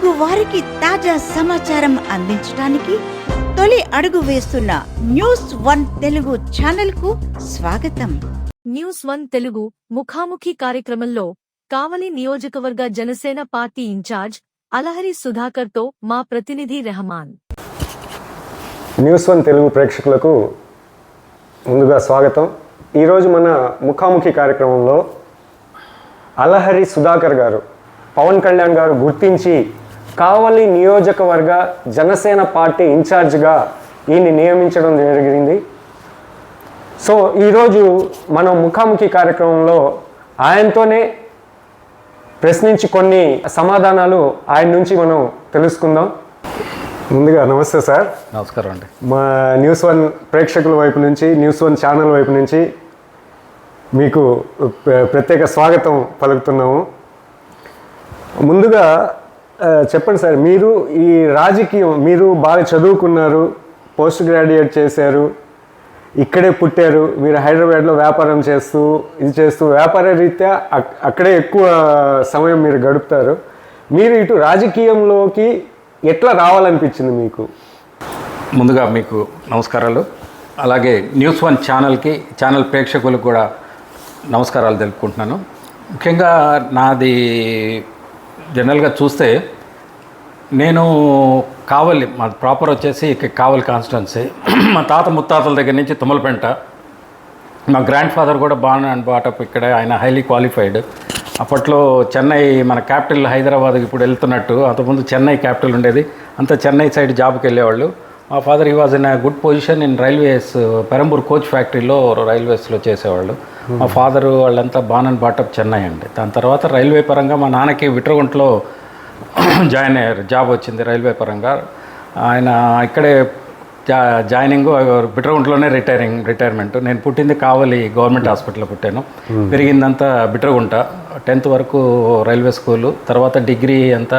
తెలుగు వారికి తాజా సమాచారం అందించడానికి తొలి అడుగు వేస్తున్న న్యూస్ వన్ తెలుగు ఛానల్కు స్వాగతం. న్యూస్ వన్ తెలుగు ముఖాముఖి కార్యక్రమంలో కావలి నియోజకవర్గ Janasena party in charge Alahari సుధాకర్తో మా ప్రతినిధి రెహమాన్. న్యూస్ వన్ తెలుగు ప్రేక్షకులకు ముందుగా స్వాగతం. ఈరోజు మన ముఖాముఖి కార్యక్రమంలో అలహరి సుధాకర్ గారు పవన్ కళ్యాణ్ గారు గుర్తించి కావలి నియోజకవర్గ జనసేన పార్టీ ఇన్ఛార్జ్గా ఈయన్ని నియమించడం జరిగింది. సో ఈరోజు మనం ముఖాముఖి కార్యక్రమంలో ఆయనతోనే ప్రశ్నించి కొన్ని సమాధానాలు ఆయన నుంచి మనం తెలుసుకుందాం. ముందుగా నమస్తే సార్. నమస్కారం అండి. మా న్యూస్ వన్ ప్రేక్షకుల వైపు నుంచి న్యూస్ వన్ ఛానల్ వైపు నుంచి మీకు ప్ర- ప్రత్యేక స్వాగతం పలుకుతున్నాము. ముందుగా చెప్పండి సార్ మీరు ఈ రాజకీయం మీరు బాగా చదువుకున్నారు పోస్ట్ గ్రాడ్యుయేట్ చేశారు ఇక్కడే పుట్టారు మీరు హైదరాబాద్లో వ్యాపారం చేస్తూ ఇది చేస్తూ వ్యాపార రీత్యా అక్కడే ఎక్కువ సమయం మీరు గడుపుతారు. మీరు ఇటు రాజకీయంలోకి ఎట్లా రావాలనిపించింది మీకు? ముందుగా మీకు నమస్కారాలు. అలాగే న్యూస్ వన్ ఛానల్కి ఛానల్ ప్రేక్షకులకు కూడా నమస్కారాలు తెలుపుకుంటున్నాను. ముఖ్యంగా నాది జనరల్గా చూస్తే నేను కావలి మా ప్రాపర్ వచ్చేసి ఇక్కడ కావలి కాన్స్టిట్యున్సీ. మా తాత ముత్తాతల దగ్గర నుంచి తుమ్మలపెంట. మా గ్రాండ్ ఫాదర్ కూడా బాగా బాటప్ ఇక్కడ ఆయన హైలీ క్వాలిఫైడ్ అప్పట్లో చెన్నై మన క్యాపిటల్ హైదరాబాద్కి ఇప్పుడు వెళ్తున్నట్టు అంతకుముందు చెన్నై క్యాపిటల్ ఉండేది. అంత చెన్నై సైడ్ జాబ్కి వెళ్ళేవాళ్ళు. మా ఫాదర్ ఈ was in good position in railways Perambur coach ఫ్యాక్టరీలో రైల్వేస్లో చేసేవాళ్ళు. మా ఫాదర్ వాళ్ళంతా బాన్ అండ్ బాటప్ చెన్నై అండి. దాని తర్వాత రైల్వే పరంగా మా నాన్నకి విట్రగుంటలో జాయిన్ అయ్యారు. జాబ్ వచ్చింది రైల్వే పరంగా. ఆయన ఇక్కడే జా జాయినింగ్ బిట్రగుంటలోనే రిటైరింగ్ రిటైర్మెంట్ నేను పుట్టింది కావలి గవర్నమెంట్ హాస్పిటల్లో పుట్టాను. పెరిగిందంతా బిట్రగుంట. టెన్త్ వరకు రైల్వే స్కూలు. తర్వాత డిగ్రీ అంతా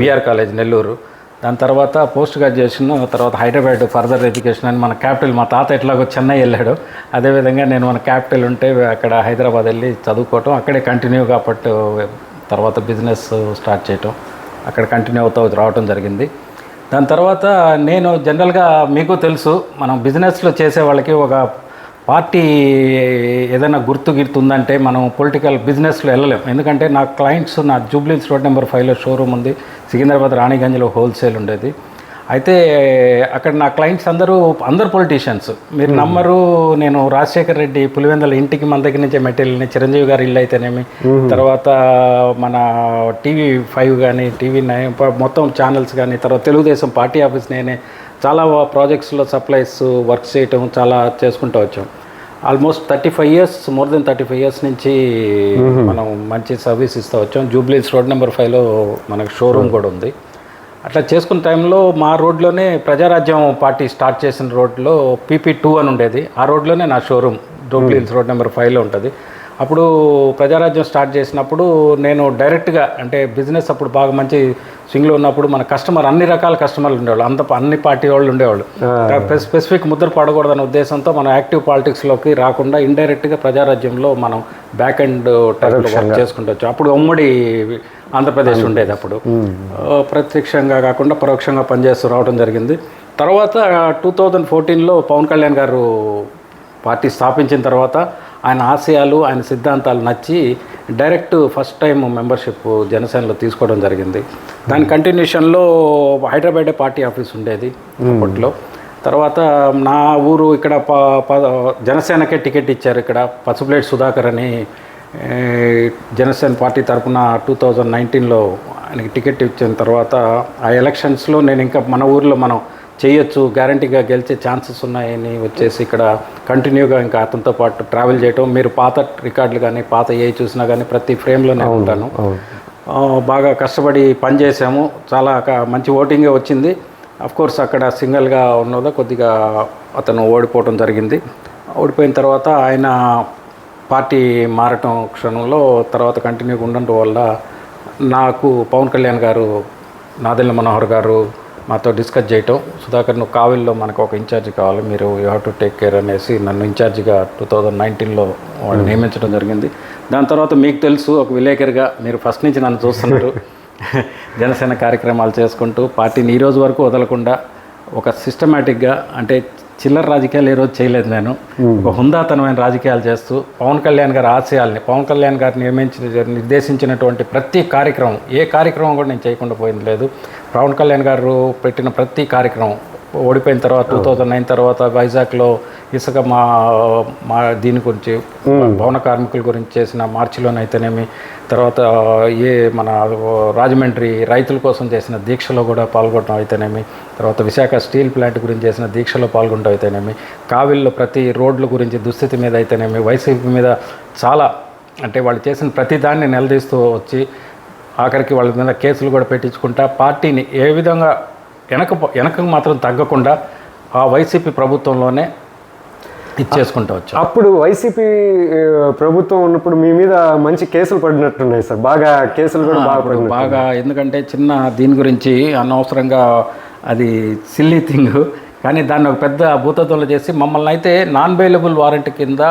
విఆర్ కాలేజ్ నెల్లూరు. దాని తర్వాత పోస్ట్ గ్రాడ్యుయేషన్ తర్వాత హైదరాబాద్ ఫర్దర్ ఎడ్యుకేషన్ అని మన క్యాపిటల్ మా తాత ఎట్లాగో చెన్నై వెళ్ళాడు. అదేవిధంగా నేను మన క్యాపిటల్ ఉంటే అక్కడ హైదరాబాద్ వెళ్ళి చదువుకోవటం అక్కడే కంటిన్యూగా పట్టు తర్వాత బిజినెస్ స్టార్ట్ చేయటం అక్కడ కంటిన్యూ అవుతూ రావటం జరిగింది. దాని తర్వాత నేను జనరల్గా మీకు తెలుసు మనం బిజినెస్లో చేసే వాళ్ళకి ఒక పార్టీ ఏదైనా గుర్తు గిర్తు ఉందంటే మనం పొలిటికల్ బిజినెస్లో వెళ్ళలేం. ఎందుకంటే నా క్లయింట్స్ నా జూబ్లీస్ రోడ్ నెంబర్ ఫైవ్లో షోరూమ్ ఉంది. సికింద్రాబాద్ రాణిగంజ్లో హోల్సేల్ ఉండేది. అయితే అక్కడ నా క్లయింట్స్ అందరూ అందరు పొలిటీషియన్స్ మీరు నమ్మరు నేను రాజశేఖర్ రెడ్డి పులివెందల ఇంటికి మన దగ్గర నుంచే మెటీరియల్ని చిరంజీవి గారి ఇల్లు అయితేనేమి తర్వాత మన టీవీ ఫైవ్ కానీ టీవీ నైన్ మొత్తం ఛానల్స్ కానీ తర్వాత తెలుగుదేశం పార్టీ ఆఫీస్ నేనే చాలా ప్రాజెక్ట్స్లో సప్లైస్ వర్క్ చేయటం చాలా చేసుకుంటూ వచ్చాం. Almost thirty five years more than thirty five years నుంచి మనం మంచి సర్వీస్ ఇస్తూ వచ్చాం. జూబ్లీస్ రోడ్ నెంబర్ ఫైవ్లో మనకు షోరూమ్ కూడా ఉంది. అట్లా చేసుకున్న టైంలో మా రోడ్లోనే ప్రజారాజ్యం పార్టీ స్టార్ట్ చేసిన రోడ్లో పీపీ టూ అని ఉండేది. ఆ రోడ్లోనే నా షోరూమ్ జూబ్లీస్ రోడ్ నెంబర్ ఫైవ్లో ఉంటుంది. అప్పుడు ప్రజారాజ్యం స్టార్ట్ చేసినప్పుడు నేను డైరెక్ట్గా అంటే బిజినెస్ అప్పుడు బాగా మంచి స్వింగ్లో ఉన్నప్పుడు మన కస్టమర్ అన్ని రకాల కస్టమర్లు ఉండేవాళ్ళు. అంత అన్ని పార్టీ వాళ్ళు ఉండేవాళ్ళు. స్పెసిఫిక్ ముద్ర పడకూడదనే ఉద్దేశంతో మనం యాక్టివ్ పాలిటిక్స్లోకి రాకుండా ఇండైరెక్ట్గా ప్రజారాజ్యంలో మనం బ్యాక్ అండ్ టైప్లో వర్క్ చేసుకుంటూ అప్పుడు ఉమ్మడి ఆంధ్రప్రదేశ్ ఉండేది అప్పుడు ప్రత్యక్షంగా కాకుండా పరోక్షంగా పనిచేస్తూ రావడం జరిగింది. తర్వాత టూ థౌజండ్ ఫోర్టీన్లో పవన్ కళ్యాణ్ గారు పార్టీ స్థాపించిన తర్వాత ఆయన ఆశయాలు ఆయన సిద్ధాంతాలు నచ్చి డైరెక్ట్ ఫస్ట్ టైం మెంబర్షిప్ జనసేనలో తీసుకోవడం జరిగింది. దాని కంటిన్యూషన్లో హైదరాబాదే పార్టీ ఆఫీస్ ఉండేది అప్పట్లో. తర్వాత నా ఊరు ఇక్కడ ప జనసేనకే టికెట్ ఇచ్చారు ఇక్కడ. పసుపులేటి సుధాకర్ అని జనసేన పార్టీ తరఫున టూ థౌజండ్ నైన్టీన్లో ఆయనకి టికెట్ ఇచ్చిన తర్వాత ఆ ఎలక్షన్స్లో నేను ఇంకా మన ఊర్లో మనం చేయొచ్చు గ్యారంటీగా గెలిచే ఛాన్సెస్ ఉన్నాయని వచ్చేసి ఇక్కడ కంటిన్యూగా ఇంకా అతనితో పాటు ట్రావెల్ చేయటం. మీరు పాత రికార్డులు కానీ పాత ఏ చూసినా కానీ ప్రతి ఫ్రేమ్లోనే ఉంటాను. బాగా కష్టపడి పనిచేసాము చాలా మంచి ఓటింగే వచ్చింది. అఫ్ కోర్స్ అక్కడ సింగిల్గా ఉన్నదో కొద్దిగా అతను ఓడిపోవడం జరిగింది. ఓడిపోయిన తర్వాత ఆయన పార్టీ మారటం క్షణంలో తర్వాత కంటిన్యూగా ఉండటం వల్ల నాకు పవన్ కళ్యాణ్ గారు నాదెల్ల మనోహర్ గారు మాతో డిస్కస్ చేయటం. సుధాకర్ నువ్వు కావిల్లో మనకు ఒక ఇన్ఛార్జ్ కావాలి. మీరు you have to take care అనేసి నన్ను ఇన్ఛార్జిగా టూ థౌజండ్ నైన్టీన్లో వాళ్ళు నియమించడం జరిగింది. దాని తర్వాత మీకు తెలుసు ఒక విలేకరిగా మీరు ఫస్ట్ నుంచి నన్ను చూస్తున్నారు. జనసేన కార్యక్రమాలు చేసుకుంటూ పార్టీని ఈ రోజు వరకు వదలకుండా ఒక సిస్టమేటిక్గా అంటే చిల్లర రాజకీయాలు ఏ రోజు చేయలేదు నేను. ఒక హుందాతనమైన రాజకీయాలు చేస్తూ పవన్ కళ్యాణ్ గారి ఆశయాల్ని పవన్ కళ్యాణ్ గారు నిర్మించిన నిర్దేశించినటువంటి ప్రతి కార్యక్రమం ఏ కార్యక్రమం కూడా నేను చేయకుండా పోయింది లేదు. పవన్ కళ్యాణ్ గారు పెట్టిన ప్రతి కార్యక్రమం ఓడిపోయిన తర్వాత టూ థౌజండ్ నైన్ తర్వాత వైజాగ్లో ఇసుక మా మా దీని గురించి భవన కార్మికుల గురించి చేసిన మార్చిలోనైతేనేమి తర్వాత ఏ మన రాజమండ్రి రైతుల కోసం చేసిన దీక్షలో కూడా పాల్గొనడం అయితేనేమి తర్వాత విశాఖ స్టీల్ ప్లాంట్ గురించి చేసిన దీక్షలో పాల్గొనడం అయితేనేమి కావిల్లో ప్రతి రోడ్ల గురించి దుస్థితి మీద అయితేనేమి వైసీపీ మీద చాలా అంటే వాళ్ళు చేసిన ప్రతి దాన్ని నిలదీస్తూ వచ్చి ఆఖరికి వాళ్ళ మీద కేసులు కూడా పెట్టించుకుంటా పార్టీని ఏ విధంగా వెనక వెనకకు మాత్రం తగ్గకుండా ఆ వైసీపీ ప్రభుత్వంలోనే ఇచ్చేసుకుంటూ వచ్చాం. అప్పుడు వైసీపీ ప్రభుత్వం ఉన్నప్పుడు మీ మీద మంచి కేసులు పడినట్టున్నాయి సార్. బాగా కేసులు కూడా బాగా బాగా ఎందుకంటే చిన్న దీని గురించి అనవసరంగా అది సిల్లీ థింగ్ కానీ దాన్ని ఒక పెద్ద భూతత్వంలో చేసి మమ్మల్ని అయితే నాన్ బెయిలబుల్ వారెంట్ కింద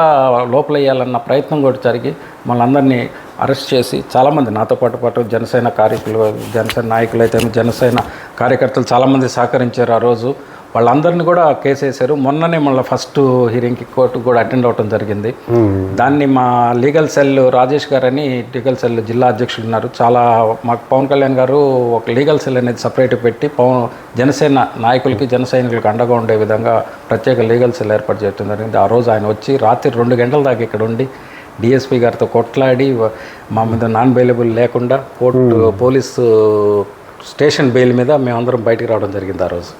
లోపల వేయాలన్న ప్రయత్నం కూడా జరిగి మమ్మల్ని అందరినీ అరెస్ట్ చేసి చాలామంది నాతో పాటు పాటు జనసేన కార్యకులు జనసేన నాయకులు అయితే జనసేన కార్యకర్తలు చాలామంది సహకరించారు ఆ రోజు. వాళ్ళందరినీ కూడా కేసు వేశారు. మొన్ననే మళ్ళీ ఫస్ట్ హీరింగ్కి కోర్టు కూడా అటెండ్ అవ్వడం జరిగింది. దాన్ని మా లీగల్ సెల్ రాజేష్ గారు అని లీగల్ సెల్ జిల్లా అధ్యక్షులు ఉన్నారు. చాలా మాకు పవన్ కళ్యాణ్ గారు ఒక లీగల్ సెల్ అనేది సపరేట్ పెట్టి పవన్ జనసేన నాయకులకి జన సైనికులకి అండగా ఉండే విధంగా ప్రత్యేక లీగల్ సెల్ ఏర్పాటు చేయడం జరిగింది. ఆ రోజు ఆయన వచ్చి రాత్రి రెండు గంటల దాకా ఇక్కడ ఉండి డిఎస్పీ గారితో కొట్లాడి మా మీద నాన్ బెయిలబుల్ లేకుండా కోర్టు పోలీసు స్టేషన్ బెయిల్ మీద మేమందరం బయటికి రావడం జరిగింది ఆ రోజు.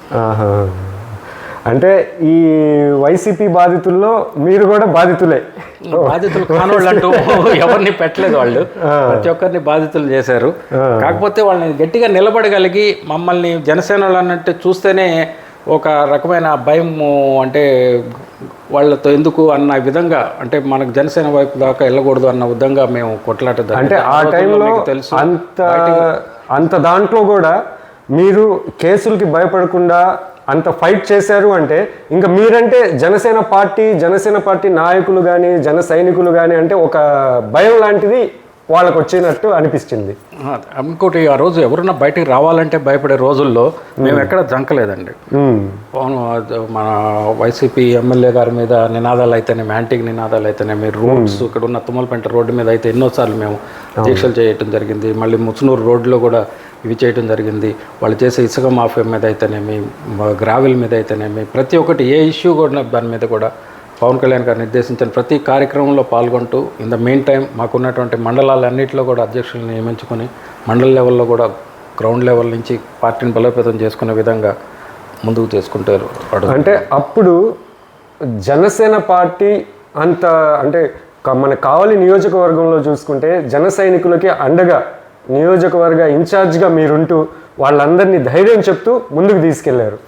అంటే ఈ వైసీపీ బాధితుల్లో మీరు కూడా బాధితులే. బాధితులు కానోళ్ళు అంటూ ఎవరిని పెట్టలేదు వాళ్ళు. ప్రతి ఒక్కరిని బాధితులు చేశారు. కాకపోతే వాళ్ళని గట్టిగా నిలబడగలిగి మమ్మల్ని జనసేన వాళ్ళు అన్నట్టు చూస్తేనే ఒక రకమైన భయం అంటే వాళ్ళతో ఎందుకు అన్న విధంగా అంటే మనకు జనసేన వైపు దాకా వెళ్ళకూడదు అన్న విధంగా మేము కొట్లాట జరిగింది. అంటే ఆ టైంలో తెలుసు అంత అంత దాంట్లో కూడా మీరు కేసులకి భయపడకుండా అంత ఫైట్ చేశారు అంటే ఇంకా మీరంటే జనసేన పార్టీ జనసేన పార్టీ నాయకులు కానీ జన సైనికులు కానీ అంటే ఒక భయం లాంటిది వాళ్ళకు వచ్చినట్టు అనిపిస్తుంది ఆ, ఇంకోటి ఆ రోజు ఎవరన్నా బయటికి రావాలంటే భయపడే రోజుల్లో మేము ఎక్కడ జంకలేదండి. పవన్ మన వైసీపీ ఎమ్మెల్యే గారి మీద నినాదాలు అయితేనేమి యాంటిక్ నినాదాలు అయితేనేమి రోడ్స్ ఇక్కడ ఉన్న తుమ్మలపెంట రోడ్డు మీద అయితే ఎన్నోసార్లు మేము దీక్షలు చేయటం జరిగింది. మళ్ళీ ముసునూరు రోడ్లో కూడా ఇవి చేయటం జరిగింది. వాళ్ళు చేసే ఇసుక మాఫియా మీద అయితేనేమి గ్రావెల్ మీద అయితేనేమి ప్రతి ఒక్కటి ఏ ఇష్యూ కూడా దాని మీద కూడా పవన్ కళ్యాణ్ గారు నిర్దేశించిన ప్రతి కార్యక్రమంలో పాల్గొంటూ ఇన్ ద మెయిన్ టైం మాకున్నటువంటి మండలాలన్నింటిలో కూడా అధ్యక్షులను నియమించుకొని మండల లెవెల్లో కూడా గ్రౌండ్ లెవెల్ నుంచి పార్టీని బలోపేతం చేసుకునే విధంగా ముందుకు తీసుకుంటారు అంటే అప్పుడు జనసేన పార్టీ అంత అంటే మన కావలి నియోజకవర్గంలో చూసుకుంటే జన సైనికులకి అండగా నియోజకవర్గ ఇన్ఛార్జ్గా మీరుంటూ వాళ్ళందరినీ ధైర్యం చెప్తూ ముందుకు తీసుకెళ్ళారు.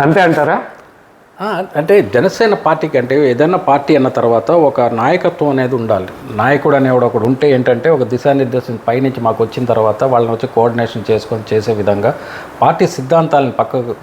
అంతే అంటారా? అంటే జనసేన పార్టీకి అంటే ఏదైనా పార్టీ అన్న తర్వాత ఒక నాయకత్వం అనేది ఉండాలి. నాయకుడు అనేవాడు ఒకడు ఉంటే ఏంటంటే ఒక దిశానిర్దేశం పైనుంచి మాకు వచ్చిన తర్వాత వాళ్ళని వచ్చి కోఆర్డినేషన్ చేసుకొని చేసే విధంగా పార్టీ సిద్ధాంతాలను పక్కకు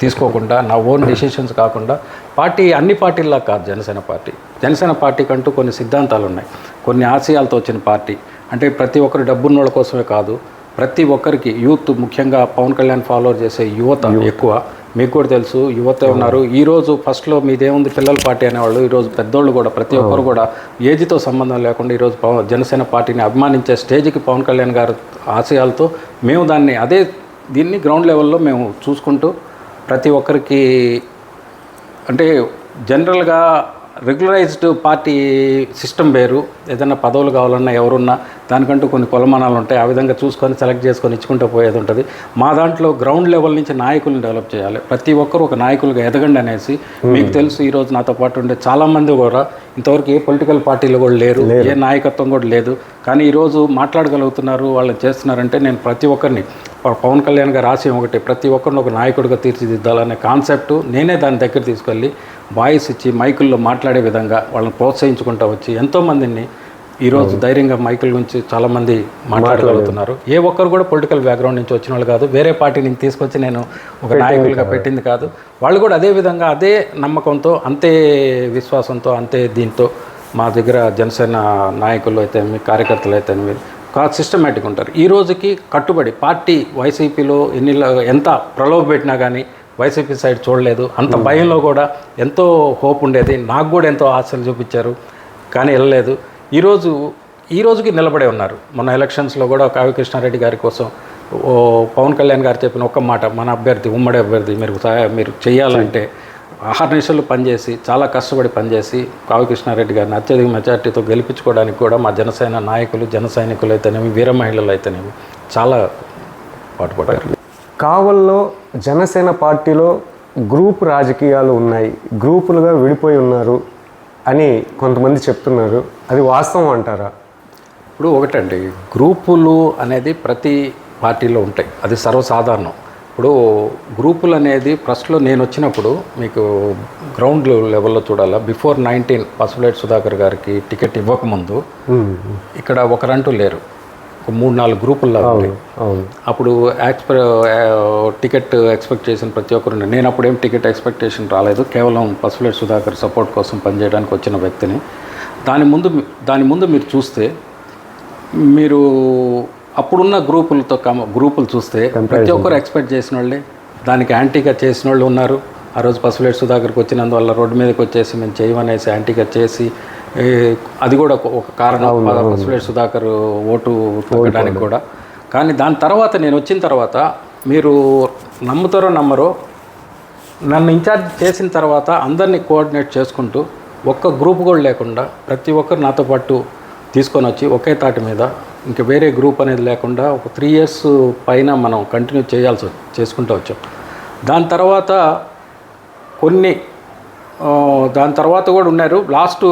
తీసుకోకుండా నా ఓన్ డెసిషన్స్ కాకుండా పార్టీ అన్ని పార్టీల్లా కాదు జనసేన పార్టీ. జనసేన పార్టీకి అంటూ కొన్ని సిద్ధాంతాలు ఉన్నాయి. కొన్ని ఆశయాలతో వచ్చిన పార్టీ. అంటే ప్రతి ఒక్కరు డబ్బున్నోళ్ళ కోసమే కాదు ప్రతి ఒక్కరికి యూత్ ముఖ్యంగా పవన్ కళ్యాణ్ ఫాలో చేసే యువత. ఎక్కువ. మీకు కూడా తెలుసు యువత ఉన్నారు. ఈ రోజు ఫస్ట్లో మీదేముంది పిల్లల పార్టీ అనేవాళ్ళు ఈరోజు పెద్దోళ్ళు కూడా ప్రతి ఒక్కరు కూడా ఏజ్తో సంబంధం లేకుండా ఈరోజు పవన్ జనసేన పార్టీని అభిమానించే స్టేజ్కి పవన్ కళ్యాణ్ గారు ఆశయాలతో మేము దాన్ని అదే దీన్ని గ్రౌండ్ లెవెల్లో మేము చూసుకుంటూ ప్రతి ఒక్కరికి అంటే జనరల్గా రెగ్యులరైజ్డ్ పార్టీ సిస్టమ్ వేరు. ఏదైనా పదవులు కావాలన్నా ఎవరున్నా దానికంటూ కొన్ని కొలమానాలు ఉంటాయి. ఆ విధంగా చూసుకొని సెలెక్ట్ చేసుకొని ఇచ్చుకుంటూ పోయేది ఉంటుంది. మా దాంట్లో గ్రౌండ్ లెవెల్ నుంచి నాయకులను డెవలప్ చేయాలి. ప్రతి ఒక్కరు ఒక నాయకులుగా ఎదగండి అనేసి మీకు తెలుసు ఈరోజు నాతో పాటు ఉండే చాలామంది కూడా ఇంతవరకు ఏ పొలిటికల్ పార్టీలు కూడా లేరు ఏ నాయకత్వం కూడా లేదు. కానీ ఈరోజు మాట్లాడగలుగుతున్నారు వాళ్ళని చేస్తున్నారంటే నేను ప్రతి ఒక్కరిని పవన్ కళ్యాణ్ గారి ఆశయం ఒకటి ప్రతి ఒక్కరిని ఒక నాయకుడిగా తీర్చిదిద్దాలనే కాన్సెప్ట్ నేనే దాని దగ్గర తీసుకెళ్ళి వాయిస్ ఇచ్చి మైకుల్లో మాట్లాడే విధంగా వాళ్ళని ప్రోత్సహించుకుంటూ వచ్చి ఎంతోమందిని ఈరోజు ధైర్యంగా మైకుల గురించి చాలామంది మాట్లాడగలుగుతున్నారు. ఏ ఒక్కరు కూడా పొలిటికల్ బ్యాక్గ్రౌండ్ నుంచి వచ్చిన వాళ్ళు కాదు. వేరే పార్టీ నుంచి తీసుకొచ్చి నేను ఒక నాయకులుగా పెట్టింది కాదు. వాళ్ళు కూడా అదే విధంగా అదే నమ్మకంతో అంతే విశ్వాసంతో అంతే దీంతో మా దగ్గర జనసేన నాయకులు అయితే కార్యకర్తలు అయితే సిస్టమేటిక్ ఉంటారు. ఈ రోజుకి కట్టుబడి పార్టీ వైసీపీలో ఎన్ని ఎంత ప్రలోభ పెట్టినా కానీ వైసీపీ సైడ్ చూడలేదు. అంత భయంలో కూడా ఎంతో హోప్ ఉండేది. నాకు కూడా ఎంతో ఆశలు చూపించారు కానీ వెళ్ళలేదు. ఈరోజు ఈ రోజుకి నిలబడే ఉన్నారు. మొన్న ఎలక్షన్స్లో కూడా కావ్య కృష్ణారెడ్డి గారి కోసం ఓ పవన్ కళ్యాణ్ గారు చెప్పిన ఒక్క మాట మన అభ్యర్థి ఉమ్మడి అభ్యర్థి మీరు మీరు చేయాలంటే ఆహార నిమిషాలు పనిచేసి చాలా కష్టపడి పనిచేసి కావ్య కృష్ణారెడ్డి గారిని అత్యధిక మెజార్టీతో గెలిపించుకోవడానికి కూడా మా జనసేన నాయకులు జన సైనికులు అయితేనేమి వీర మహిళలు అయితేనేమి చాలా పాటుపడ్డారు. కావల్లో జనసేన పార్టీలో గ్రూప్ రాజకీయాలు ఉన్నాయి గ్రూపులుగా విడిపోయి ఉన్నారు అని కొంతమంది చెప్తున్నారు. అది వాస్తవం అంటారా? ఇప్పుడు ఒకటండి గ్రూపులు అనేది ప్రతి పార్టీలో ఉంటాయి. అది సర్వసాధారణం. ఇప్పుడు గ్రూపులు అనేది ఫస్ట్లో నేను వచ్చినప్పుడు మీకు గ్రౌండ్ లెవెల్లో చూడాలా? బిఫోర్ నైన్టీన్ పసుపులేట్ సుధాకర్ గారికి టికెట్ ఇవ్వకముందు ఇక్కడ ఒకరంటూ లేరు. ఒక మూడు నాలుగు గ్రూపుల్లో అప్పుడు ఎక్స్పె టికెట్ ఎక్స్పెక్ట్ చేసిన ప్రతి ఒక్కరు. నేను అప్పుడు ఏం టికెట్ ఎక్స్పెక్టేషన్ రాలేదు. కేవలం పసుపులేట్ సుధాకర్ సపోర్ట్ కోసం పనిచేయడానికి వచ్చిన వ్యక్తిని. దాని ముందు దాని ముందు మీరు చూస్తే మీరు అప్పుడున్న గ్రూపులతో కమ గ్రూపులు చూస్తే ప్రతి ఒక్కరు ఎక్స్పెక్ట్ చేసిన వాళ్ళే దానికి యాంటీగా చేసిన వాళ్ళు ఉన్నారు. ఆ రోజు పసుపులేట్ సుధాకర్కి వచ్చినందువల్ల రోడ్డు మీదకి వచ్చేసి మేము చేయమనేసి యాంటీగా చేసి అది కూడా ఒక- కారణం. పసుపులేట్ సుధాకర్ ఓటు తగ్గడానికి కూడా. కానీ దాని తర్వాత నేను వచ్చిన తర్వాత మీరు నమ్ముతారో నమ్మరో నన్ను ఇన్ఛార్జ్ చేసిన తర్వాత అందరినీ కోఆర్డినేట్ చేసుకుంటూ ఒక్క గ్రూప్ కూడా లేకుండా ప్రతి ఒక్కరు నాతో పాటు తీసుకొని వచ్చి ఒకే తాటి మీద ఇంకా వేరే గ్రూప్ అనేది లేకుండా ఒక త్రీ ఇయర్స్ పైన మనం కంటిన్యూ చేయాల్సి చేసుకుంటూ వచ్చాం. దాని తర్వాత కొన్ని దాని తర్వాత కూడా ఉన్నారు. లాస్ట్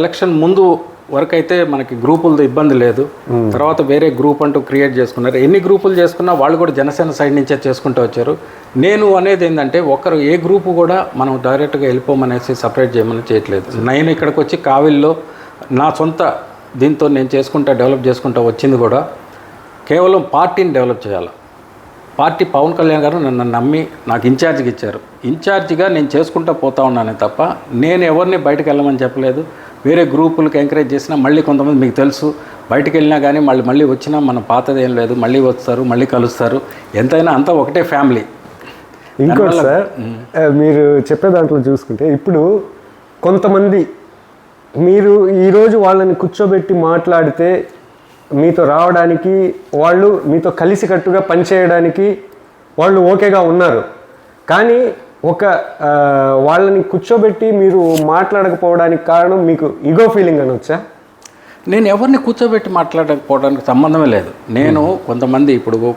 ఎలక్షన్ ముందు వరకు అయితే మనకి గ్రూపులతో ఇబ్బంది లేదు. తర్వాత వేరే గ్రూప్ అంటూ క్రియేట్ చేసుకున్నారు. ఎన్ని గ్రూపులు చేసుకున్నా వాళ్ళు కూడా జనసేన సైడ్ నుంచే చేసుకుంటూ వచ్చారు. నేను అనేది ఏంటంటే ఒకరు ఏ గ్రూపు కూడా మనం డైరెక్ట్గా వెళ్ళిపోమనేసి సపరేట్ చేయమని చేయట్లేదు. నేను ఇక్కడికి వచ్చి కావిల్లో నా సొంత దీంతో నేను చేసుకుంటా డెవలప్ చేసుకుంటా వచ్చింది కూడా. కేవలం పార్టీని డెవలప్ చేయాలి. పార్టీ పవన్ కళ్యాణ్ గారు నన్ను నమ్మి నాకు ఇన్ఛార్జిగా ఇచ్చారు. ఇన్ఛార్జిగా నేను చేసుకుంటూ పోతా ఉన్నానే తప్ప నేను ఎవరిని బయటకు వెళ్ళమని చెప్పలేదు. వేరే గ్రూపులకు ఎంకరేజ్ చేసినా మళ్ళీ కొంతమంది మీకు తెలుసు. బయటకు వెళ్ళినా కానీ మళ్ళీ మళ్ళీ వచ్చినా మన పాతది ఏం లేదు. మళ్ళీ వస్తారు మళ్ళీ కలుస్తారు. ఎంతైనా అంతా ఒకటే ఫ్యామిలీ. ఇంకోటి సార్ మీరు చెప్పే దాంట్లో చూసుకుంటే ఇప్పుడు కొంతమంది మీరు ఈరోజు వాళ్ళని కూర్చోబెట్టి మాట్లాడితే మీతో రావడానికి వాళ్ళు మీతో కలిసికట్టుగా పనిచేయడానికి వాళ్ళు ఓకేగా ఉన్నారు. కానీ ఒక వాళ్ళని కూర్చోబెట్టి మీరు మాట్లాడకపోవడానికి కారణం మీకు ఈగో ఫీలింగ్ అనొచ్చా నేను ఎవరిని కూర్చోబెట్టి మాట్లాడకపోవడానికి సంబంధమే లేదు. నేను కొంతమంది ఇప్పుడు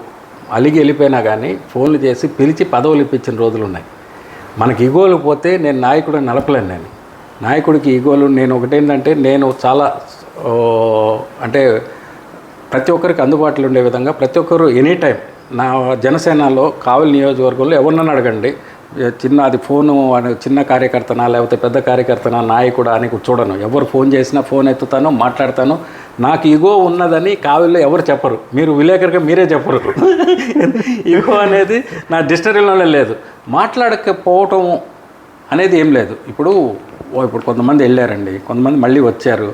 అలిగి వెళ్ళిపోయినా కానీ ఫోన్లు చేసి పిలిచి పదవులు ఇప్పించిన రోజులు ఉన్నాయి. మనకి ఈగోలు పోతే నేను నాయకుడు నలపలేను నేను. నాయకుడికి ఈగోలు నేను ఒకటేంటంటే నేను చాలా అంటే ప్రతి ఒక్కరికి అందుబాటులో ఉండే విధంగా ప్రతి ఒక్కరు ఎనీ టైం నా జనసేనలో కావలి నియోజకవర్గంలో ఎవరినన్నా అడగండి. చిన్న అది ఫోను అని చిన్న కార్యకర్తనా లేకపోతే పెద్ద కార్యకర్తనా నాయకుడా అని చూడను. ఎవరు ఫోన్ చేసినా ఫోన్ ఎత్తుతాను మాట్లాడతాను నాకు ఇగో ఉన్నదని కావిలో ఎవరు చెప్పరు. మీరు విలేకరిగా మీరే చెప్పరు. ఇగో అనేది నా డిక్షనరీలోనే లేదు. మాట్లాడకపోవటం అనేది ఏం లేదు. ఇప్పుడు ఇప్పుడు కొంతమంది వెళ్ళారండి. కొంతమంది మళ్ళీ వచ్చారు.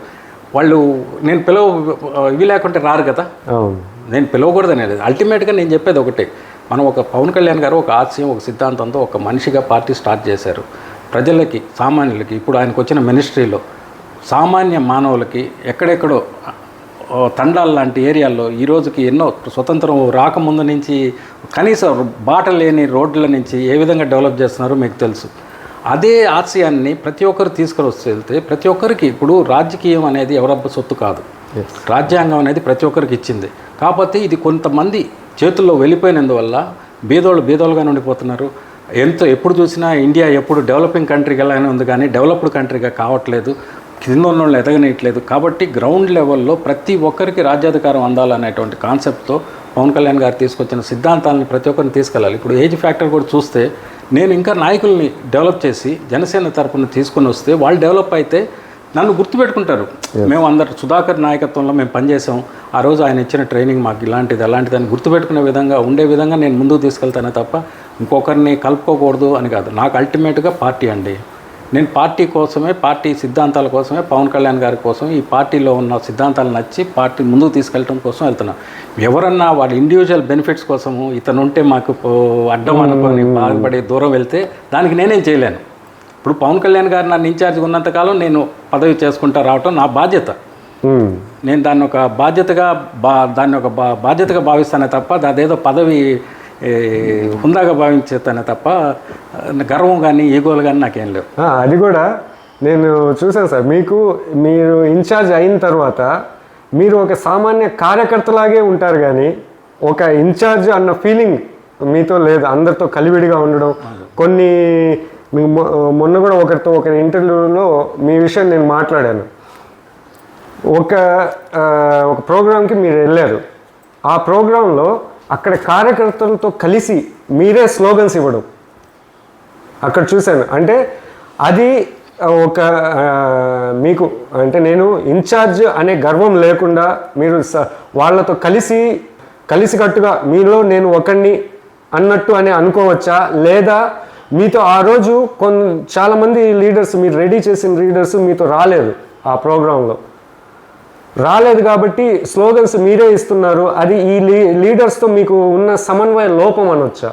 వాళ్ళు నేను పిలవ ఇవి లేకుంటే రారు కదా. నేను పిలవకూడదనే లేదు అల్టిమేట్గా నేను చెప్పేది ఒకటే. మనం ఒక పవన్ కళ్యాణ్ గారు ఒక ఆశయం ఒక సిద్ధాంతంతో ఒక మనిషిగా పార్టీ స్టార్ట్ చేశారు. ప్రజలకి సామాన్యులకి ఇప్పుడు ఆయనకు వచ్చిన మినిస్ట్రీలో సామాన్య మానవులకి ఎక్కడెక్కడో తండాల లాంటి ఏరియాల్లో ఈ రోజుకి ఎన్నో స్వతంత్రం రాకముందు నుంచి కనీసం బాట లేని రోడ్ల నుంచి ఏ విధంగా డెవలప్ చేస్తున్నారో మీకు తెలుసు. అదే ఆశయాన్ని ప్రతి ఒక్కరు తీసుకుని వస్తే వెళ్తే ప్రతి ఒక్కరికి ఇప్పుడు రాజకీయం అనేది ఎవరబ్బ సొత్తు కాదు. రాజ్యాంగం అనేది ప్రతి ఒక్కరికి ఇచ్చింది. కాకపోతే ఇది కొంతమంది చేతుల్లో వెళ్ళిపోయినందువల్ల బీదోళ్ళు బీదోలుగానే ఉండిపోతున్నారు. ఎంత ఎప్పుడు చూసినా ఇండియా ఎప్పుడు డెవలపింగ్ కంట్రీగా ఉంది కానీ డెవలప్డ్ కంట్రీగా కావట్లేదు. కింద ఉన్న వాళ్ళు ఎదగనియట్లేదు. కాబట్టి గ్రౌండ్ లెవెల్లో ప్రతి ఒక్కరికి రాజ్యాధికారం అందాలనేటువంటి కాన్సెప్ట్తో పవన్ కళ్యాణ్ గారు తీసుకొచ్చిన సిద్ధాంతాలను ప్రతి ఒక్కరిని తీసుకెళ్ళాలి. ఇప్పుడు ఏజ్ ఫ్యాక్టర్ కూడా చూస్తే నేను ఇంకా నాయకుల్ని డెవలప్ చేసి జనసేన తరపున తీసుకొని వస్తే వాళ్ళు డెవలప్ అయితే నన్ను గుర్తుపెట్టుకుంటారు. మేము అందరు సుధాకర్ నాయకత్వంలో మేము పనిచేసాం ఆ రోజు ఆయన ఇచ్చిన ట్రైనింగ్ మాకు ఇలాంటిది అలాంటిది అని గుర్తుపెట్టుకునే విధంగా ఉండే విధంగా నేను ముందుకు తీసుకెళ్తానే తప్ప ఇంకొకరిని కలుపుకోకూడదు అని కాదు. నాకు అల్టిమేట్గా పార్టీ అండి. నేను పార్టీ కోసమే పార్టీ సిద్ధాంతాల కోసమే పవన్ కళ్యాణ్ గారి కోసం ఈ పార్టీలో ఉన్న సిద్ధాంతాలు నచ్చి పార్టీ ముందుకు తీసుకెళ్ళడం కోసం వెళ్తున్నా. ఎవరన్నా వాళ్ళ ఇండివిజువల్ బెనిఫిట్స్ కోసము ఇతను ఉంటే మాకు అడ్డం అనుకొని బాధపడి దూరం వెళ్తే దానికి నేనేం చేయలేను. ఇప్పుడు పవన్ కళ్యాణ్ గారు నన్ను ఇన్ఛార్జ్గా ఉన్నంతకాలం నేను పదవి చేసుకుంటా రావటం నా బాధ్యత. నేను దాన్ని ఒక బాధ్యతగా బా దాన్ని ఒక బా బాధ్యతగా భావిస్తానే తప్ప అదేదో పదవి హుందాగా భావించేస్తానే తప్ప గర్వం కానీ ఈగోలు కానీ నాకేం లేవు. అది కూడా నేను చూశాను సార్. మీకు మీరు ఇన్ఛార్జ్ అయిన తర్వాత మీరు ఒక సామాన్య కార్యకర్తలాగే ఉంటారు కానీ ఒక ఇన్ఛార్జ్ అన్న ఫీలింగ్ మీతో లేదు. అందరితో కలివిడిగా ఉండడం కొన్ని మీ మొ- మొన్న కూడా ఒకరితో ఒక ఇంటర్వ్యూలో మీ విషయం నేను మాట్లాడాను. ఒక ఒక ప్రోగ్రాంకి మీరు వెళ్ళారు. ఆ ప్రోగ్రాంలో అక్కడ కార్యకర్తలతో కలిసి మీరే స్లోగన్స్ ఇవ్వడం. అక్కడ చూశాను. అంటే అది ఒక మీకు అంటే నేను ఇన్ఛార్జ్ అనే గర్వం లేకుండా మీరు స- వాళ్ళతో కలిసి కలిసికట్టుగా మీలో నేను ఒకడిని అన్నట్టు అని అనుకోవచ్చా? లేదా మీతో ఆ రోజు కొన్ చాలామంది లీడర్స్ మీరు రెడీ చేసిన లీడర్స్ మీతో రాలేదు ఆ ప్రోగ్రాంలో? రాలేదు కాబట్టి స్లోగన్స్ మీరే ఇస్తున్నారు. అది ఈ లీ లీడర్స్తో మీకు ఉన్న సమన్వయ లోపం అనొచ్చా?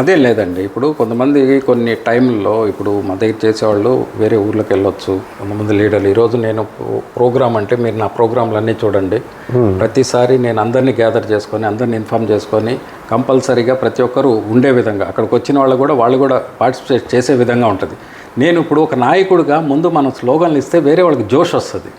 అదే లేదండి. ఇప్పుడు కొంతమంది కొన్ని టైంలో ఇప్పుడు మా దగ్గర చేసేవాళ్ళు వేరే ఊర్లోకి వెళ్ళొచ్చు. కొంతమంది లీడర్లు. ఈరోజు నేను ప్రోగ్రామ్ అంటే మీరు నా ప్రోగ్రాంలు అన్నీ చూడండి ప్రతిసారి నేను అందరినీ గ్యాదర్ చేసుకొని అందరిని ఇన్ఫామ్ చేసుకొని కంపల్సరీగా ప్రతి ఒక్కరు ఉండే విధంగా అక్కడికి వచ్చిన వాళ్ళు కూడా వాళ్ళు కూడా పార్టిసిపేట్ చేసే విధంగా ఉంటుంది. నేను ఇప్పుడు ఒక నాయకుడిగా ముందు మనం స్లోగన్లు ఇస్తే వేరే వాళ్ళకి జోష్ వస్తుంది.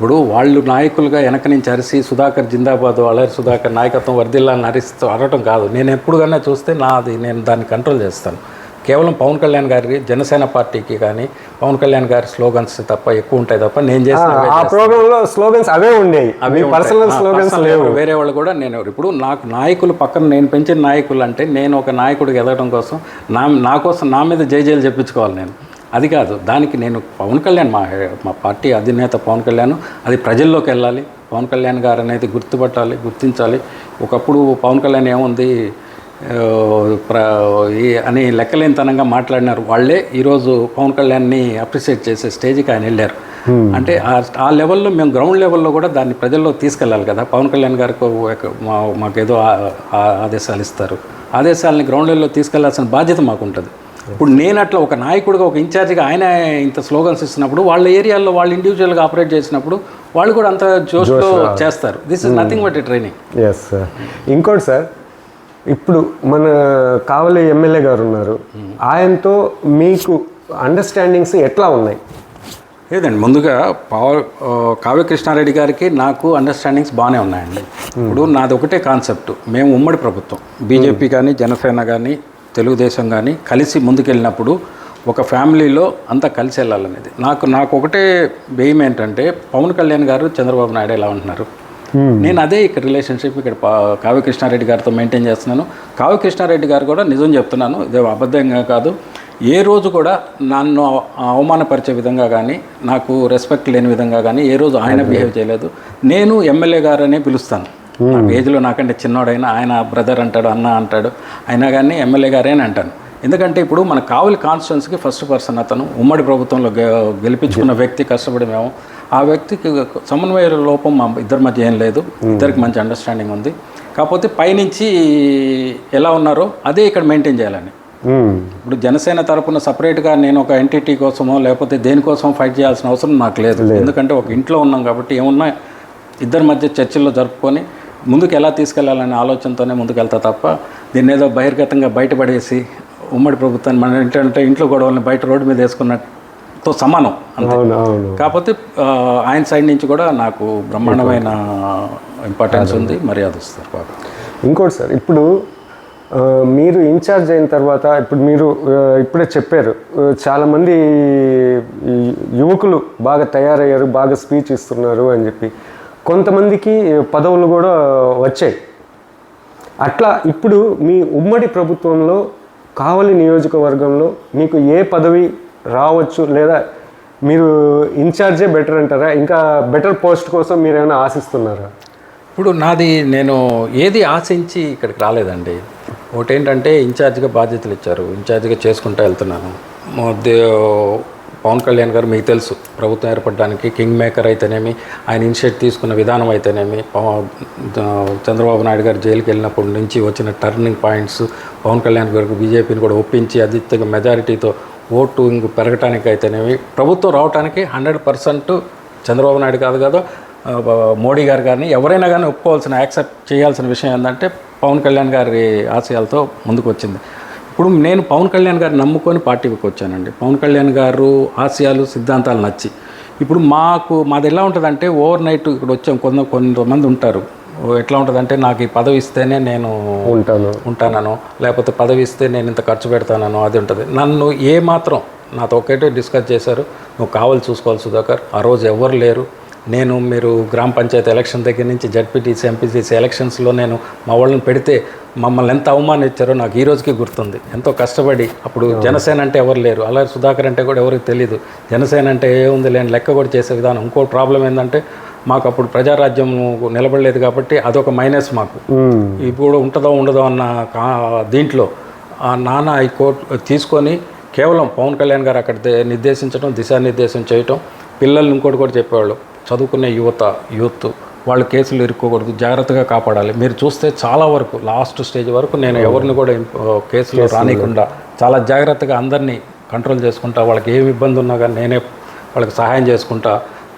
ఇప్పుడు వాళ్ళు నాయకులుగా వెనక నుంచి అరిసి సుధాకర్ జిందాబాద్ అలరి సుధాకర్ నాయకత్వం వర్దిల్లాలని అరిస్తూ అరవటం కాదు. నేను ఎప్పుడు కన్నా చూస్తే నాది నేను దాన్ని కంట్రోల్ చేస్తాను. కేవలం పవన్ కళ్యాణ్ గారి జనసేన పార్టీకి కానీ పవన్ కళ్యాణ్ గారి స్లోగన్స్ తప్ప ఎక్కువ ఉంటాయి తప్ప నేను చేసిన ఆ ప్రోగ్రామ్లో స్లోగన్స్ అవే ఉండేవి అవే. పర్సనల్ స్లోగన్స్ లేవు. వేరే వాళ్ళు కూడా నేను ఇప్పుడు నాకు నాయకులు పక్కన నేను పెంచిన నాయకులు అంటే నేను ఒక నాయకుడికి ఎదగడం కోసం నా నా కోసం నా మీద జై జైలు చెప్పించుకోవాలి నేను. అది కాదు. దానికి నేను పవన్ కళ్యాణ్ మా మా పార్టీ అధినేత పవన్ కళ్యాణ్ అది ప్రజల్లోకి వెళ్ళాలి. పవన్ కళ్యాణ్ గారు అనేది గుర్తుపట్టాలి గుర్తించాలి. ఒకప్పుడు పవన్ కళ్యాణ్ ఏముంది? ప్ర అని లెక్కలేనితనంగా మాట్లాడినారు. వాళ్ళే ఈరోజు పవన్ కళ్యాణ్ని అప్రిషియేట్ చేసే స్టేజ్కి ఆయన వెళ్ళారు. అంటే ఆ- లెవెల్లో మేము గ్రౌండ్ లెవెల్లో కూడా దాన్ని ప్రజల్లో తీసుకెళ్ళాలి కదా. పవన్ కళ్యాణ్ గారికి మాకేదో ఆదేశాలు ఇస్తారు. ఆదేశాలని గ్రౌండ్ లెవెల్లో తీసుకెళ్ళాల్సిన బాధ్యత మాకు ఉంటుంది ఇప్పుడు నేను అట్లా ఒక నాయకుడిగా ఒక ఇన్ఛార్జిగా ఆయన ఇంత స్లోగన్స్ ఇస్తున్నప్పుడు వాళ్ళ ఏరియాలో వాళ్ళు ఇండివిజువల్గా ఆపరేట్ చేసినప్పుడు వాళ్ళు కూడా అంత జోష్లో చేస్తారు. This is nothing but training yes sir ఇంకోటి సార్ ఇప్పుడు మన కావలి ఎమ్మెల్యే గారు ఉన్నారు. ఆయనతో మీకు అండర్స్టాండింగ్స్ ఎట్లా ఉన్నాయి? లేదండి ముందుగా పవ ఆ, కావ్య కృష్ణారెడ్డి గారికి నాకు అండర్స్టాండింగ్స్ బాగానే ఉన్నాయండి. ఇప్పుడు నాది ఒకటే కాన్సెప్ట్ మేము ఉమ్మడి ప్రభుత్వం. బీజేపీ కానీ జనసేన కానీ తెలుగుదేశం కానీ కలిసి ముందుకెళ్ళినప్పుడు ఒక ఫ్యామిలీలో అంతా కలిసి వెళ్ళాలనేది. నాకు నాకు ఒకటే భయం ఏంటంటే పవన్ కళ్యాణ్ గారు చంద్రబాబు నాయుడు ఎలా ఉంటున్నారు? నేను అదే ఇక్కడ రిలేషన్షిప్ ఇక్కడ కావ్య కృష్ణారెడ్డి గారితో మెయింటైన్ చేస్తున్నాను. కావ్య కృష్ణారెడ్డి గారు కూడా నిజం చెప్తున్నాను ఇదే అబద్ధంగా కాదు. ఏ రోజు కూడా నన్ను అవ- అవమానపరిచే విధంగా కానీ నాకు రెస్పెక్ట్ లేని విధంగా కానీ ఏ రోజు ఆయన బిహేవ్ చేయలేదు. నేను ఎమ్మెల్యే గారనే పిలుస్తాను. నాకు ఏజ్లో నాకంటే చిన్నోడైనా ఆయన బ్రదర్ అంటాడు అన్న అంటాడు. అయినా కానీ ఎమ్మెల్యే గారే అని అంటాను. ఎందుకంటే ఇప్పుడు మన కావలి కాన్స్టిట్యున్సీకి ఫస్ట్ పర్సన్ అతను ఉమ్మడి ప్రభుత్వంలో గెలిపించుకున్న వ్యక్తి కష్టపడి మేము. ఆ వ్యక్తికి సమన్వయ లోపం మా ఇద్దరి మధ్య ఏం లేదు. ఇద్దరికి మంచి అండర్స్టాండింగ్ ఉంది. కాకపోతే పైనుంచి ఎలా ఉన్నారో అదే ఇక్కడ మెయింటైన్ చేయాలని. ఇప్పుడు జనసేన తరపున సపరేట్గా నేను ఒక ఎంటిటీ కోసమో లేకపోతే దేనికోసం ఫైట్ చేయాల్సిన అవసరం నాకు లేదు. ఎందుకంటే ఒక ఇంట్లో ఉన్నాం కాబట్టి ఏమున్నా ఇద్దరి మధ్య చర్చల్లో జరుపుకొని ముందుకు ఎలా తీసుకెళ్ళాలనే ఆలోచనతోనే ముందుకెళ్తా తప్ప దీన్ని ఏదో బహిర్గతంగా బయటపడేసి ఉమ్మడి ప్రభుత్వాన్ని మన ఏంటంటే ఇంట్లో గొడవల్ని బయట రోడ్డు మీద వేసుకున్నతో సమానం కాకపోతే ఆయన సైడ్ నుంచి కూడా నాకు బ్రహ్మాండమైన ఇంపార్టెన్స్ ఉంది మర్యాద ఇస్తారు బాగా ఇంకోటి సార్ ఇప్పుడు మీరు ఇన్ఛార్జ్ అయిన తర్వాత ఇప్పుడు మీరు ఇప్పుడే చెప్పారు చాలామంది యువకులు బాగా తయారయ్యారు బాగా స్పీచ్ ఇస్తున్నారు అని చెప్పి. కొంతమందికి పదవులు కూడా వచ్చాయి. అట్లా ఇప్పుడు మీ ఉమ్మడి ప్రభుత్వంలో కావలి నియోజకవర్గంలో మీకు ఏ పదవి రావచ్చు లేదా మీరు ఇన్ఛార్జే బెటర్ అంటారా? ఇంకా బెటర్ పోస్ట్ కోసం మీరు ఏమైనా ఆశిస్తున్నారా? ఇప్పుడు నాది నేను ఏది ఆశించి ఇక్కడికి రాలేదండి. ఒకటి ఏంటంటే ఇన్ఛార్జ్గా బాధ్యతలు ఇచ్చారు. ఇన్ఛార్జ్గా చేసుకుంటూ వెళ్తున్నాను. మధ్య పవన్ కళ్యాణ్ గారు మీకు తెలుసు. ప్రభుత్వం ఏర్పడడానికి కింగ్ మేకర్ అయితేనేమి ఆయన ఇనిషియేట్ తీసుకున్న విధానం అయితేనేమి చంద్రబాబు నాయుడు గారు జైలుకి వెళ్ళినప్పటి నుంచి వచ్చిన టర్నింగ్ పాయింట్స్ పవన్ కళ్యాణ్ గారికి బీజేపీని కూడా ఒప్పించి అధిక మెజారిటీతో ఓటు ఇంక పెరగటానికి అయితేనేమి ప్రభుత్వం రావడానికి హండ్రెడ్ పర్సెంట్ చంద్రబాబు నాయుడు కాదు కదా మోడీ గారు కానీ ఎవరైనా కానీ ఒప్పుకోవాల్సిన యాక్సెప్ట్ చేయాల్సిన విషయం ఏంటంటే పవన్ కళ్యాణ్ గారి ఆశయాలతో ముందుకు వచ్చింది. ఇప్పుడు నేను పవన్ కళ్యాణ్ గారు నమ్ముకొని పార్టీకి వచ్చానండి. పవన్ కళ్యాణ్ గారు ఆశయాలు సిద్ధాంతాలు నచ్చి. ఇప్పుడు మాకు మాది ఎలా ఉంటుందంటే ఓవర్ నైట్ ఇక్కడ వచ్చాం కొంత కొంతమంది ఉంటారు. ఎట్లా ఉంటుందంటే నాకు ఈ పదవి ఇస్తేనే నేను ఉంటాను. ఉంటానను లేకపోతే పదవి ఇస్తే నేను ఇంత ఖర్చు పెడతానను అది ఉంటుంది. నన్ను ఏ మాత్రం నాతో ఒకటే డిస్కస్ చేశారు. నువ్వు కావాలి చూసుకోవాలి సుధాకర్ ఆ రోజు ఎవరు లేరు. నేను మీరు గ్రామ పంచాయతీ ఎలక్షన్ దగ్గర నుంచి జడ్పీటీసీ ఎంపీటీసీ ఎలక్షన్స్లో నేను మా వాళ్ళని పెడితే మమ్మల్ని ఎంత అవమానించారో నాకు ఈ రోజుకి గుర్తుంది. ఎంతో కష్టపడి అప్పుడు జనసేన అంటే ఎవరు లేరు. అలాగే సుధాకర్ అంటే కూడా ఎవరికి తెలియదు జనసేన అంటే ఏముంది లేని లెక్క కూడా చేసే విధానం. ఇంకో ప్రాబ్లం ఏంటంటే మాకు అప్పుడు ప్రజారాజ్యం నిలబడలేదు కాబట్టి అదొక మైనస్ మాకు. ఇప్పుడు ఉంటుందో ఉండదో అన్న కా- దీంట్లో ఆ నాన్న హైకోర్టు తీసుకొని కేవలం పవన్ కళ్యాణ్ గారు అక్కడ నిర్దేశించడం దిశానిర్దేశం చేయటం పిల్లల్ని ఇంకోటి కూడా చెప్పేవాళ్ళు. చదువుకునే యువత యూత్ వాళ్ళు కేసులు ఇరుక్కోకూడదు జాగ్రత్తగా కాపాడాలి. మీరు చూస్తే చాలా వరకు లాస్ట్ స్టేజ్ వరకు నేను ఎవరిని కూడా కేసులు రానికుండా చాలా జాగ్రత్తగా అందరినీ కంట్రోల్ చేసుకుంటా వాళ్ళకి ఏమి ఇబ్బంది ఉన్నా కానీ నేనే వాళ్ళకి సహాయం చేసుకుంటా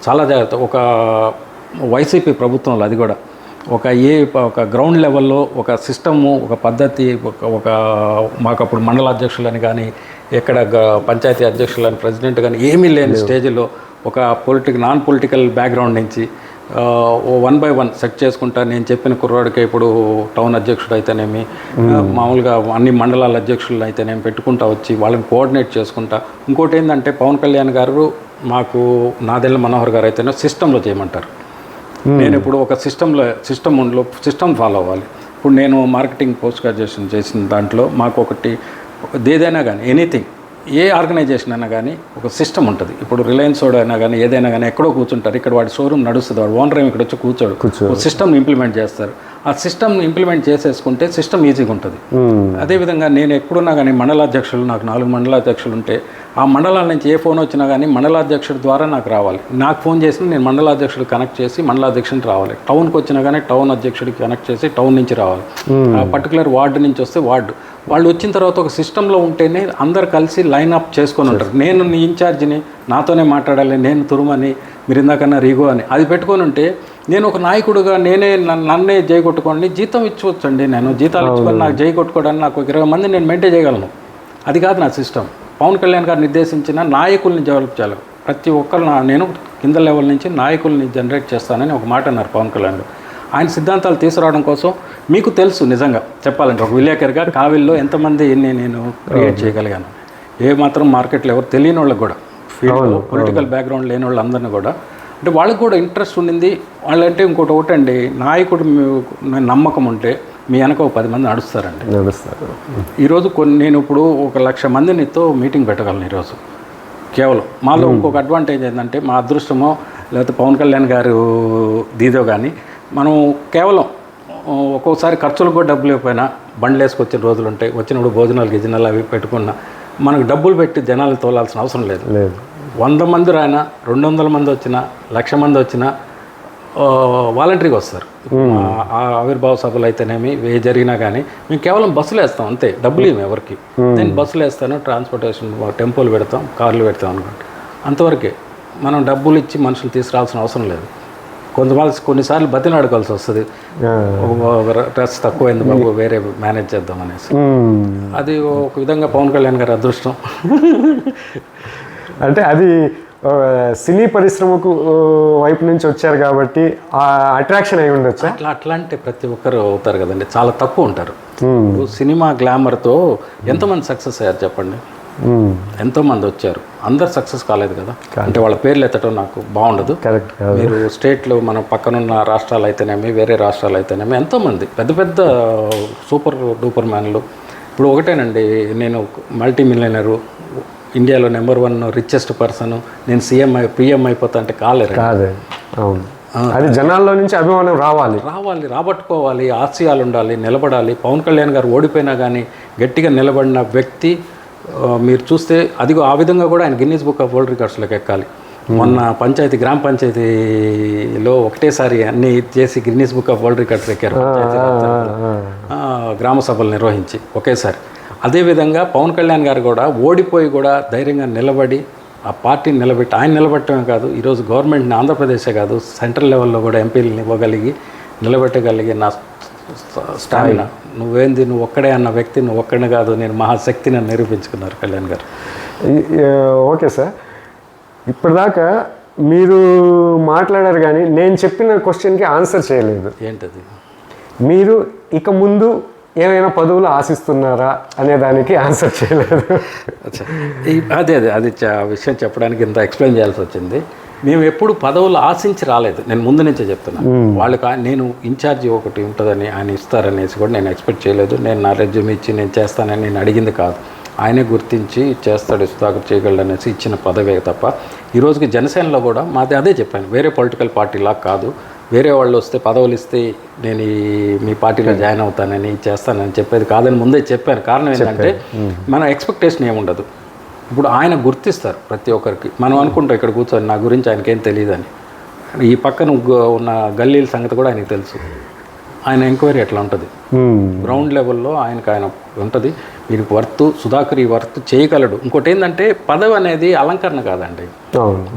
చాలా జాగ్రత్త. ఒక వైసీపీ ప్రభుత్వంలో అది కూడా ఒక ఏ ఒక గ్రౌండ్ లెవెల్లో ఒక సిస్టము ఒక పద్ధతి ఒక ఒక మాకు అప్పుడు మండల అధ్యక్షులని కానీ ఎక్కడ పంచాయతీ అధ్యక్షులని ప్రెసిడెంట్ కానీ ఏమీ లేని స్టేజ్లో ఒక పొలిటిక్ నాన్ పొలిటికల్ బ్యాక్గ్రౌండ్ నుంచి వన్ బై వన్ సెట్ చేసుకుంటా నేను చెప్పిన కుర్రాడికి ఇప్పుడు టౌన్ అధ్యక్షుడు అయితేనేమి మామూలుగా అన్ని మండలాల అధ్యక్షులు అయితేనేమి పెట్టుకుంటా వచ్చి వాళ్ళని కోఆర్డినేట్ చేసుకుంటా. ఇంకోటి ఏంటంటే పవన్ కళ్యాణ్ గారు మాకు నాదెళ్ళ మనోహర్ గారు అయితేనే సిస్టంలో చేయమంటారు. నేను ఇప్పుడు ఒక సిస్టంలో సిస్టంలో సిస్టమ్ ఫాలో అవ్వాలి. ఇప్పుడు నేను మార్కెటింగ్ పోస్ట్ గ్రాడ్యుయేషన్ చేసిన దాంట్లో మాకు ఒకటి ఏదైనా కానీ ఎనీథింగ్ ఏ ఆర్గనైజేషన్ అయినా కానీ ఒక సిస్టమ్ ఉంటుంది. ఇప్పుడు రిలయన్స్ వాడు అయినా కానీ ఏదైనా కానీ ఎక్కడో కూర్చుంటారు. ఇక్కడ వాడి షోరూమ్ నడుస్తుంది. వాడు ఓనర్ ఏమి ఇక్కడ వచ్చి కూర్చోడు. ఒక సిస్టమ్ని ఇంప్లిమెంట్ చేస్తారు. ఆ సిస్టమ్ని ఇంప్లిమెంట్ చేసేసుకుంటే సిస్టమ్ ఈజీగా ఉంటుంది. మ్మ్. అదేవిధంగా నేను ఎక్కడున్నా కానీ మండలాధ్యక్షులు నాకు నాలుగు మండలాధ్యక్షులు ఉంటే ఆ మండలాల నుంచి ఏ ఫోన్ వచ్చినా కానీ మండలాధ్యక్షుడి ద్వారా నాకు రావాలి. నాకు ఫోన్ చేసి నేను మండలాధ్యక్షుడు కనెక్ట్ చేసి మండలాధ్యక్షుడికి రావాలి. టౌన్కి వచ్చినా కానీ టౌన్ అధ్యక్షుడికి కనెక్ట్ చేసి టౌన్ నుంచి రావాలి. ఆ పర్టికులర్ వార్డు నుంచి వస్తే వార్డు. వాళ్ళు వచ్చిన తర్వాత ఒక సిస్టంలో ఉంటేనే అందరు కలిసి లైన్ అప్ చేసుకొని ఉంటారు. నేను నీ ఇన్ఛార్జిని నాతోనే మాట్లాడాలి నేను తురుమని మీరు ఇందాకన్నా రీగో అని అది పెట్టుకొని ఉంటే నేను ఒక నాయకుడుగా నేనే నన్ను- జై కొట్టుకోండి జీతం ఇచ్చవచ్చండి నేను. జీతాలు ఇచ్చుకొని నాకు జై కొట్టుకోవడానికి నాకు ఒక ఇరవై మంది నేను మెయింటైన్ చేయగలను. అది కాదు నా సిస్టమ్. పవన్ కళ్యాణ్ గారు నిర్దేశించిన నాయకుల్ని డెవలప్ చేయాలి. ప్రతి ఒక్కరు నా నేను కింద లెవెల్ నుంచి నాయకుల్ని జనరేట్ చేస్తానని ఒక మాట అన్నారు పవన్ కళ్యాణ్ గారు. ఆయన సిద్ధాంతాలు తీసుకురావడం కోసం మీకు తెలుసు నిజంగా చెప్పాలంటే. ఒక విలేకరిగా కావిల్లో ఎంతమంది నేను నేను క్రియేట్ చేయగలిగాను. ఏ మాత్రం మార్కెట్లో ఎవరు తెలియని వాళ్ళకి కూడా ఫీల్డ్ పొలిటికల్ బ్యాక్గ్రౌండ్ లేని వాళ్ళందరినీ కూడా అంటే వాళ్ళకి కూడా ఇంట్రెస్ట్ ఉండింది. వాళ్ళంటే ఇంకోటి ఒకటండి నాయకుడు నమ్మకం ఉంటే మీ వెనక ఒక పది మంది నడుస్తారండి. నడుస్తారు. ఈరోజు కొన్ని నేను ఇప్పుడు ఒక లక్ష మందినితో మీటింగ్ పెట్టగలను ఈరోజు. కేవలం మాలో ఇంకొక అడ్వాంటేజ్ ఏంటంటే మా అదృష్టమో లేకపోతే పవన్ కళ్యాణ్ గారు దీదో కానీ మనం కేవలం ఒక్కోసారి ఖర్చులకు కూడా డబ్బులు ఇవ్వకపోయినా బండ్లు వేసుకొచ్చిన రోజులు ఉంటాయి వచ్చినప్పుడు భోజనాలు గిజనాలు అవి పెట్టుకున్నా మనకు డబ్బులు పెట్టి జనాలు తోలాల్సిన అవసరం లేదు. లేదు. వంద మంది రాయినా రెండు వందల మంది వచ్చినా లక్ష మంది వచ్చినా వాలంటరీగా వస్తారు. ఆవిర్భావ సభలు అయితేనేమి ఏ జరిగినా కానీ మేము కేవలం బస్సులు వేస్తాం అంతే. డబ్బులు ఇవ్వం ఎవరికి. నేను బస్సులు వేస్తాను ట్రాన్స్పోర్టేషన్ టెంపోలు పెడతాం కార్లు పెడతాం అనుకుంటే అంతవరకే మనం డబ్బులు ఇచ్చి మనుషులు తీసుకురావాల్సిన అవసరం లేదు. కొంతమంది కొన్నిసార్లు బతిలాడుకోవాల్సి వస్తుంది. డ్రెస్ తక్కువైంది బాబు వేరే మేనేజ్ చేద్దాం అనేసి. అది ఒక విధంగా పవన్ కళ్యాణ్ గారి అదృష్టం. అంటే అది సినీ పరిశ్రమకు వైపు నుంచి వచ్చారు కాబట్టి ఆ అట్రాక్షన్ అయి ఉండొచ్చా? అట్లా అట్లా అంటే ప్రతి ఒక్కరు అవుతారు కదండి. చాలా తక్కువ ఉంటారు. సినిమా గ్లామర్తో ఎంతమంది సక్సెస్ అయ్యారు చెప్పండి. ఎంతోమంది వచ్చారు. అందరు సక్సెస్ కాలేదు కదా. అంటే వాళ్ళ పేర్లు ఎత్తడం నాకు బాగుండదు. మీరు స్టేట్లో మన పక్కనున్న రాష్ట్రాలు అయితేనేమి వేరే రాష్ట్రాలు అయితేనేమి ఎంతోమంది. పెద్ద పెద్ద సూపర్ డూపర్ మ్యాన్లు. ఇప్పుడు ఒకటేనండి నేను మల్టీ మిలియనరు ఇండియాలో నెంబర్ వన్ రిచెస్ట్ పర్సన్. నేను సీఎం పిఎం అయిపోతా అంటే కాలేరు కాదే అవును. అది జనాల్లో నుంచి అభిమానం రావాలి. రావాలి రాబట్టుకోవాలి ఆశయాలు ఉండాలి నిలబడాలి. పవన్ కళ్యాణ్ గారు ఓడిపోయినా కానీ గట్టిగా నిలబడిన వ్యక్తి మీరు చూస్తే అదిగో ఆ విధంగా కూడా ఆయన గిన్నీస్ బుక్ ఆఫ్ వరల్డ్ రికార్డ్స్లోకి ఎక్కాలి. మొన్న పంచాయతీ గ్రామ పంచాయతీలో ఒకటేసారి అన్ని చేసి Guinness book of world records ఎక్కారు గ్రామ సభలు నిర్వహించి ఒకేసారి. అదేవిధంగా పవన్ కళ్యాణ్ గారు కూడా ఓడిపోయి కూడా ధైర్యంగా నిలబడి ఆ పార్టీని నిలబెట్టి ఆయన నిలబెట్టడమే కాదు ఈరోజు గవర్నమెంట్ని ఆంధ్రప్రదేశే కాదు సెంట్రల్ లెవెల్లో కూడా ఎంపీలను ఇవ్వగలిగి నిలబెట్టగలిగి నా స్టామినా. నువ్వేంది నువ్వు ఒక్కడే అన్న వ్యక్తి నువ్వు ఒక్కడే కాదు నేను మహాశక్తిని నిరూపించుకున్నారు కళ్యాణ్ గారు. Okay sir. ఇప్పటిదాకా మీరు మాట్లాడారు కానీ నేను చెప్పిన క్వశ్చన్కి ఆన్సర్ చేయలేదు. ఏంటది? మీరు ఇక ముందు ఏమైనా పదవులు ఆశిస్తున్నారా అనే దానికి ఆన్సర్ చేయలేదు. అదే అదే అది విషయం చెప్పడానికి ఇంత ఎక్స్ప్లెయిన్ చేయాల్సి వచ్చింది. మేము ఎప్పుడు పదవులు ఆశించి రాలేదు. నేను ముందు నుంచే చెప్తున్నాను వాళ్ళకి నేను ఇన్ఛార్జి ఒకటి ఉంటుందని ఆయన ఇస్తారనేసి కూడా నేను ఎక్స్పెక్ట్ చేయలేదు. నేను నా రెజ్యూమ్ ఇచ్చి నేను చేస్తానని నేను అడిగింది కాదు. ఆయనే గుర్తించి చేస్తాడు సుధాకర్ చేయగలడు అనేసి ఇచ్చిన పదవే తప్ప ఈ రోజుకి జనసేనలో కూడా మాది అదే చెప్పాను. వేరే పొలిటికల్ పార్టీలా కాదు. వేరే వాళ్ళు వస్తే పదవులు ఇస్తే నేను ఈ మీ పార్టీలో జాయిన్ అవుతానని చేస్తానని చెప్పేది కాదని ముందే చెప్పాను. కారణం ఏంటంటే మన ఎక్స్పెక్టేషన్ ఏముండదు. ఇప్పుడు ఆయన గుర్తిస్తారు ప్రతి ఒక్కరికి. మనం అనుకుంటాం ఇక్కడ కూర్చొని నా గురించి ఆయనకేం తెలియదని. ఈ పక్కన ఉన్న గల్లీల సంగతి కూడా ఆయనకు తెలుసు. ఆయన ఎంక్వైరీ ఎట్లా ఉంటుంది. గ్రౌండ్ లెవెల్లో ఆయనకు ఆయన ఉంటుంది. వీరికి వర్త్ సుధాకర్ ఈ వర్త్ చేయగలడు. ఇంకోటి ఏంటంటే పదవి అనేది అలంకరణ కాదండి.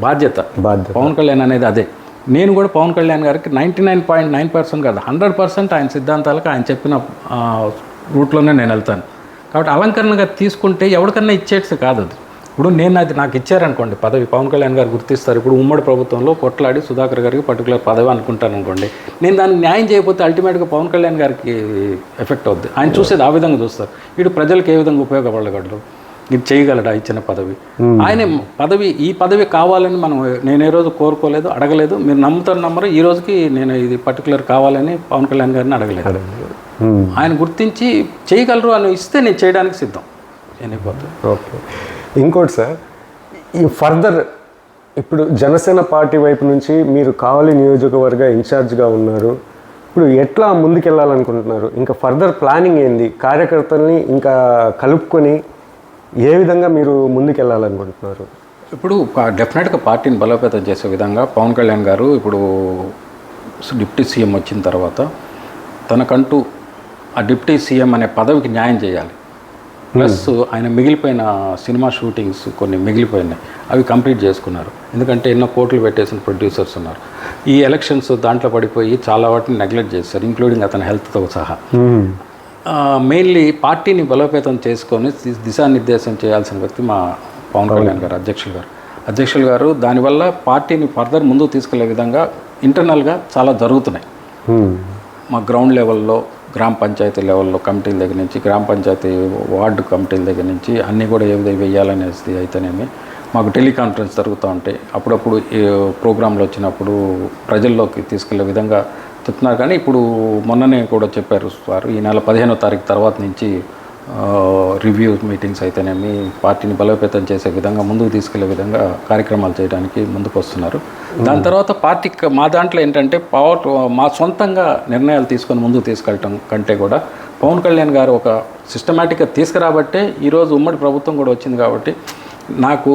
బాధ్యత. బాధ్యత. పవన్ కళ్యాణ్ అనేది అదే. నేను కూడా పవన్ కళ్యాణ్ గారికి ninety nine point nine percent కాదు హండ్రెడ్ పర్సెంట్ ఆయన సిద్ధాంతాలకు ఆయన చెప్పిన రూట్లోనే నేను వెళ్తాను. కాబట్టి అలంకరణగా తీసుకుంటే ఎవరికన్నా ఇచ్చేట్స్ కాదు అది. ఇప్పుడు నేను అది నాకు ఇచ్చారనుకోండి పదవి పవన్ కళ్యాణ్ గారు గుర్తిస్తారు. ఇప్పుడు ఉమ్మడి ప్రభుత్వంలో కొట్లాడి సుధాకర్ గారికి పర్టికులర్ పదవి అనుకుంటాను అనుకోండి నేను దాన్ని న్యాయం చేయకపోతే అల్టిమేట్గా పవన్ కళ్యాణ్ గారికి ఎఫెక్ట్ అవుద్ది. ఆయన చూసేది ఆ విధంగా చూస్తారు. వీడు ప్రజలకు ఏ విధంగా ఉపయోగపడగలడు ఇది చేయగలడా ఇచ్చిన పదవి? ఆయన పదవి ఈ పదవి కావాలని మనం నేను ఏ రోజు కోరుకోలేదు అడగలేదు. మీరు నమ్ముతారు నమ్మరు. ఈ రోజుకి నేను ఇది పర్టికులర్ కావాలని పవన్ కళ్యాణ్ గారిని అడగలేదు. ఆయన గుర్తించి చేయగలరు అని ఇస్తే నేను చేయడానికి సిద్ధం. చనిపోతుంది ఓకే. ఇంకోటి సార్ ఈ ఫర్దర్ ఇప్పుడు జనసేన పార్టీ వైపు నుంచి మీరు కావలి నియోజకవర్గ ఇన్ఛార్జ్గా ఉన్నారు. ఇప్పుడు ఎట్లా ముందుకెళ్ళాలనుకుంటున్నారు? ఇంకా ఫర్దర్ ప్లానింగ్ ఏంది? కార్యకర్తల్ని ఇంకా కలుపుకొని ఏ విధంగా మీరు ముందుకెళ్ళాలనుకుంటున్నారు? ఇప్పుడు డెఫినెట్గా పార్టీని బలోపేతం చేసే విధంగా పవన్ కళ్యాణ్ గారు ఇప్పుడు డిప్యూటీ సీఎం వచ్చిన తర్వాత తనకంటూ ఆ డిప్యూటీ సీఎం అనే పదవికి న్యాయం చేయాలి. ప్లస్ ఆయన మిగిలిపోయిన సినిమా షూటింగ్స్ కొన్ని మిగిలిపోయినాయి. అవి కంప్లీట్ చేసుకున్నారు. ఎందుకంటే ఎన్నో కోట్లు పెట్టేసిన ప్రొడ్యూసర్స్ ఉన్నారు. ఈ ఎలక్షన్స్ దాంట్లో పడిపోయి చాలా వాటిని నెగ్లెక్ట్ చేస్తారు ఇంక్లూడింగ్ అతని హెల్త్తో సహా. మెయిన్లీ పార్టీని బలోపేతం చేసుకొని దిశానిర్దేశం చేయాల్సిన వ్యక్తి మా పవన్ కళ్యాణ్ గారు అధ్యక్షులు గారు. అధ్యక్షులు గారు దానివల్ల పార్టీని ఫర్దర్ ముందుకు తీసుకెళ్ళే విధంగా ఇంటర్నల్గా చాలా జరుగుతున్నాయి. మా గ్రౌండ్ లెవెల్లో గ్రామ పంచాయతీ లెవెల్లో కమిటీల దగ్గర నుంచి గ్రామ పంచాయతీ వార్డు కమిటీల దగ్గర నుంచి అన్నీ కూడా ఏ విధంగా వేయాలనేది అయితేనేమి మాకు టెలికాన్ఫరెన్స్ జరుగుతూ ఉంటాయి. అప్పుడప్పుడు ఈ ప్రోగ్రాంలు వచ్చినప్పుడు ప్రజల్లోకి తీసుకెళ్ళే విధంగా చెప్తున్నారు కానీ ఇప్పుడు మొన్ననే కూడా చెప్పారు సార్ ఈ నెల పదిహేనో తారీఖు తర్వాత నుంచి రివ్యూ మీటింగ్స్ అయితేనేమి పార్టీని బలోపేతం చేసే విధంగా ముందుకు తీసుకెళ్ళే విధంగా కార్యక్రమాలు చేయడానికి ముందుకు వస్తున్నారు. దాని తర్వాత పార్టీ మా దాంట్లో ఏంటంటే పవర్ మా సొంతంగా నిర్ణయాలు తీసుకొని ముందుకు తీసుకెళ్ళటం కంటే కూడా పవన్ కళ్యాణ్ గారు ఒక సిస్టమేటిక్గా తీసుకురాబట్టే ఈరోజు ఉమ్మడి ప్రభుత్వం కూడా వచ్చింది కాబట్టి నాకు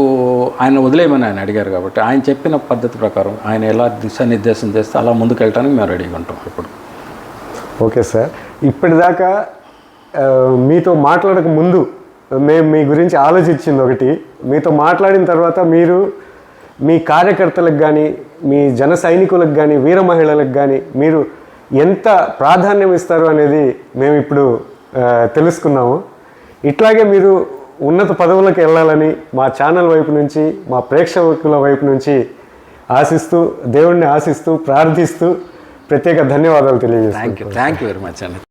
ఆయన వదిలేయమని ఆయన అడిగారు కాబట్టి ఆయన చెప్పిన పద్ధతి ప్రకారం ఆయన ఎలా దిశానిర్దేశం చేస్తే అలా ముందుకు వెళ్ళడానికి మేము రెడీగా ఉంటాం ఇప్పుడు. Okay sir. ఇప్పటిదాకా మీతో మాట్లాడక ముందు మేము మీ గురించి ఆలోచించింది ఒకటి. మీతో మాట్లాడిన తర్వాత మీరు మీ కార్యకర్తలకు కానీ మీ జన సైనికులకు కానీ వీర మహిళలకు కానీ మీరు ఎంత ప్రాధాన్యం ఇస్తారు అనేది మేము ఇప్పుడు తెలుసుకున్నాము. ఇట్లాగే మీరు ఉన్నత పదవులకు వెళ్ళాలని మా ఛానల్ వైపు నుంచి మా ప్రేక్షకుల వైపు నుంచి ఆశిస్తూ దేవుణ్ణి ఆశిస్తూ ప్రార్థిస్తూ ప్రత్యేక ధన్యవాదాలు తెలియజేస్తాను thank you thank you very much అండి